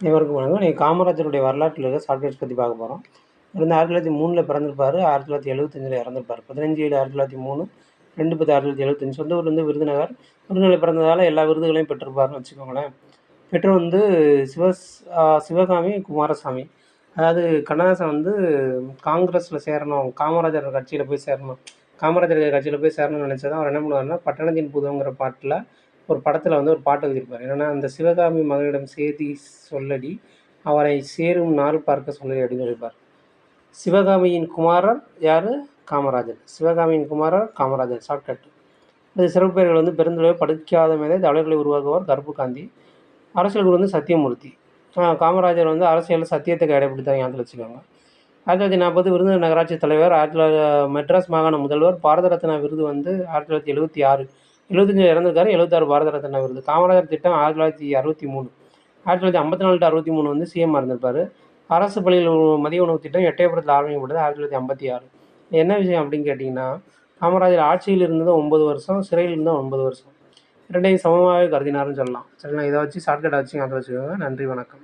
இவருக்கு வணக்கம். நீங்கள் காமராஜருடைய வரலாற்றில் இருக்க ஷார்ட்கட்ஸ் பற்றி பார்க்க போகிறோம் இருந்து ஆயிரத்தி தொள்ளாயிரத்தி மூணில் பிறந்திருப்பார். ஆயிரத்தி தொள்ளாயிரத்தி எழுபத்தஞ்சில் இறந்திருப்பார். பதினஞ்சு ஏழு ஆயிரத்தி தொள்ளாயிரத்தி மூணு ரெண்டு பத்து ஆயிரத்தி தொள்ளாயிரத்தி எழுபத்தஞ்சு சொந்த ஊர் வந்து விருதுநகர் விருதுநகர் பிறந்ததால் எல்லா விருதுகளையும் பெற்றிருப்பார்னு வச்சுக்கோங்களேன். பெற்று வந்து சிவஸ் சிவகாமி குமாரசாமி. அதாவது கண்ணதாசன் வந்து காங்கிரஸில் சேரணும் காமராஜர் கட்சியில் போய் சேரணும் காமராஜர் கட்சியில் போய் சேரணும்னு நினச்சதான் அவர் என்ன பண்ணுவார்னா பட்டணத்தின் புதுங்கிற பாட்டில் ஒரு படத்தில் வந்து ஒரு பாட்டு எழுதியிருப்பார். என்னென்னா அந்த சிவகாமி மகனிடம் சேதி சொல்லடி அவரை சேரும் நாள் பார்க்க சொல்லடி அப்படின்னு சொல்லியிருப்பார் சிவகாமியின் குமாரர் யார்? காமராஜர். சிவகாமியின் குமாரர் காமராஜர். ஷார்ட்கட் இது சிறப்பு பெயர்கள் வந்து பெருந்தளவு படிக்காத மேலே தலைவர்களை உருவாக்குவார் கருப்பு காந்தி அரசியல் குரு வந்து சத்தியமூர்த்தி. காமராஜர் வந்து அரசியலில் சத்தியத்தை கடைபிடித்தாங்க ஞாபகத்தில் வச்சுக்கோங்க. ஆயிரத்தி தொள்ளாயிரத்தி நாற்பது விருதுநகர் நகராட்சி தலைவர் ஆயிரத்தி தொள்ளாயிரத்தி மெட்ராஸ் மாகாண முதல்வர் பாரத ரத்னா விருது வந்து ஆயிரத்தி தொள்ளாயிரத்தி எழுபத்தி ஆறு. எழுபத்தஞ்சு இறந்துருக்காரு எழுபத்தாறு பாரத ரத்னா விருது. காமராஜர் திட்டம் ஆயிரத்தி தொள்ளாயிரத்தி அறுபத்தி மூணு. ஆயிரத்தி தொள்ளாயிரத்தி ஐம்பத்தி நாலு டு அறுபத்தி மூணு வந்து சிஎம் இருந்திருப்பார் அரசு பள்ளியில் மதிய உணவு திட்டம் எட்டயபுரத்தில் ஆரம்பிக்கப்பட்டது ஆயிரத்தி தொள்ளாயிரத்தி ஐம்பத்தி ஆறு. என்ன விஷயம் அப்படின்னு கேட்டிங்கன்னா காமராஜர் ஆட்சியில் இருந்தது ஒன்பது வருஷம் சிறையில் இருந்தால் ஒன்பது வருஷம். இரண்டையும் சமமாகவே கருதினார்னு சொல்லலாம். சரிங்களா? இதை வச்சு ஷார்ட்கட்டை வச்சு அதை வச்சுக்கோங்க. நன்றி வணக்கம்.